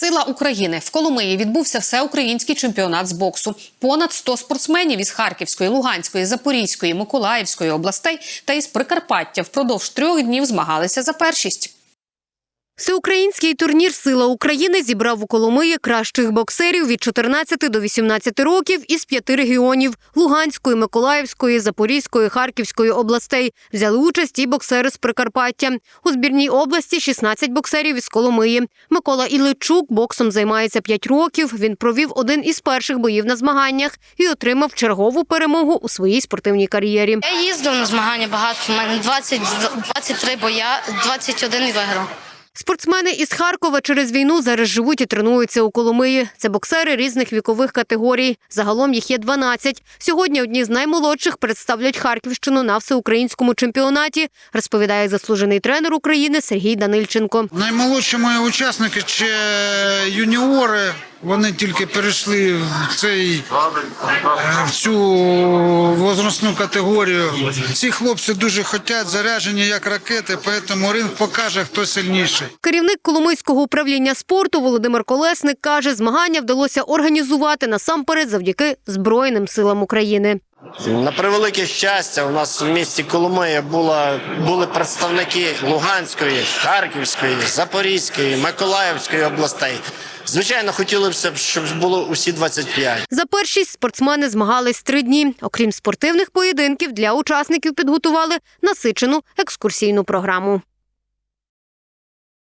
Сила України в Коломиї відбувся всеукраїнський чемпіонат з боксу. Понад 100 спортсменів із Харківської, Луганської, Запорізької, Миколаївської областей та із Прикарпаття впродовж трьох днів змагалися за першість. Всеукраїнський турнір Сила України зібрав у Коломиї кращих боксерів від 14 до 18 років із п'яти регіонів Луганської, Миколаївської, Запорізької, Харківської областей. Взяли участь і боксери з Прикарпаття. У збірній області 16 боксерів із Коломиї. Микола Іличук боксом займається 5 років. Він провів один із перших боїв на змаганнях і отримав чергову перемогу у своїй спортивній кар'єрі. Я їздив на змагання багато. У мене 20, 23 боя, 21 і виграв. Спортсмени із Харкова через війну зараз живуть і тренуються у Коломиї. Це боксери різних вікових категорій. Загалом їх є 12. Сьогодні одні з наймолодших представлять Харківщину на всеукраїнському чемпіонаті, розповідає заслужений тренер України Сергій Данильченко. Наймолодші мої учасники чи юніори. Вони тільки перейшли в цей е, в цю возрастну категорію. Ці хлопці дуже хочуть, заряджені як ракети, тому ринг покаже, хто сильніший. Керівник Коломийського управління спорту Володимир Колесник каже, змагання вдалося організувати насамперед завдяки Збройним силам України. На превелике щастя, у нас в місті Коломия була, були представники Луганської, Харківської, Запорізької, Миколаївської областей. Звичайно, хотілося б, щоб було усі 25. За першість спортсмени змагались три дні. Окрім спортивних поєдинків, для учасників підготували насичену екскурсійну програму.